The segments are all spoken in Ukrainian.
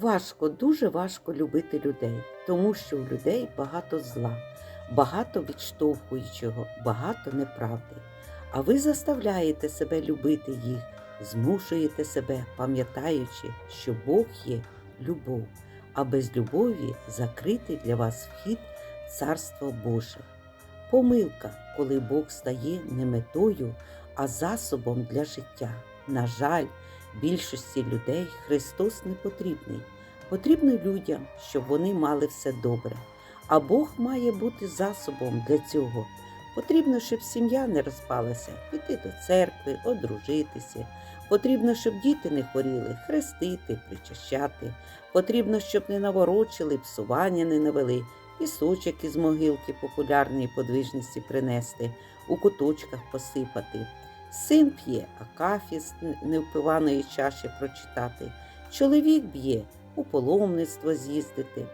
Важко, дуже важко любити людей, тому що у людей багато зла, багато відштовхуючого, багато неправди. А ви заставляєте себе любити їх, змушуєте себе, пам'ятаючи, що Бог є любов, а без любові закритий для вас вхід Царство Боже. Помилка, коли Бог стає не метою, а засобом для життя. На жаль, більшості людей Христос не потрібний. Потрібно людям, щоб вони мали все добре. А Бог має бути засобом для цього. Потрібно, щоб сім'я не розпалася, піти до церкви, одружитися. Потрібно, щоб діти не хворіли, хрестити, причащати. Потрібно, щоб не наворочили, псування не навели, пісочок із могилки популярної подвижності принести, у куточках посипати. Син п'є, а кафіс невпиваної чаші прочитати. Чоловік б'є, у паломництво з'їздити.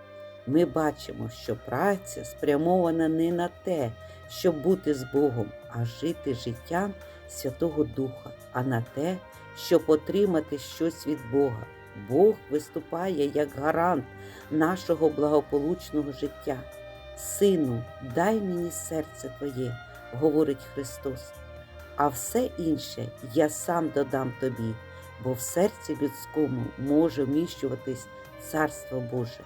Ми бачимо, що праця спрямована не на те, щоб бути з Богом, а жити життям Святого Духа, а на те, щоб отримати щось від Бога. Бог виступає як гарант нашого благополучного життя. Сину, дай мені серце Твоє, говорить Христос, а все інше я сам додам тобі, бо в серці людському може вміщуватись Царство Боже.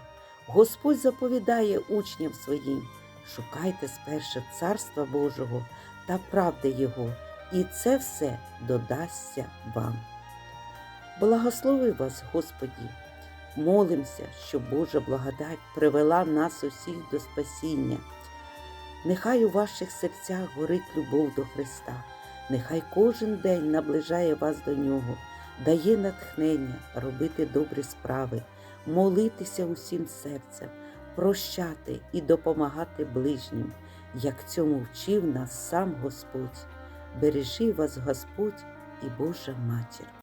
Господь заповідає учням своїм: шукайте спершу Царства Божого та правди Його, і це все додасться вам. Благослови вас, Господі! Молимося, щоб Божа благодать привела нас усіх до спасіння. Нехай у ваших серцях горить любов до Христа, нехай кожен день наближає вас до Нього, дає натхнення робити добрі справи, молитися усім серцем, прощати і допомагати ближнім, як цьому вчив нас сам Господь. Бережи вас Господь і Божа Матір.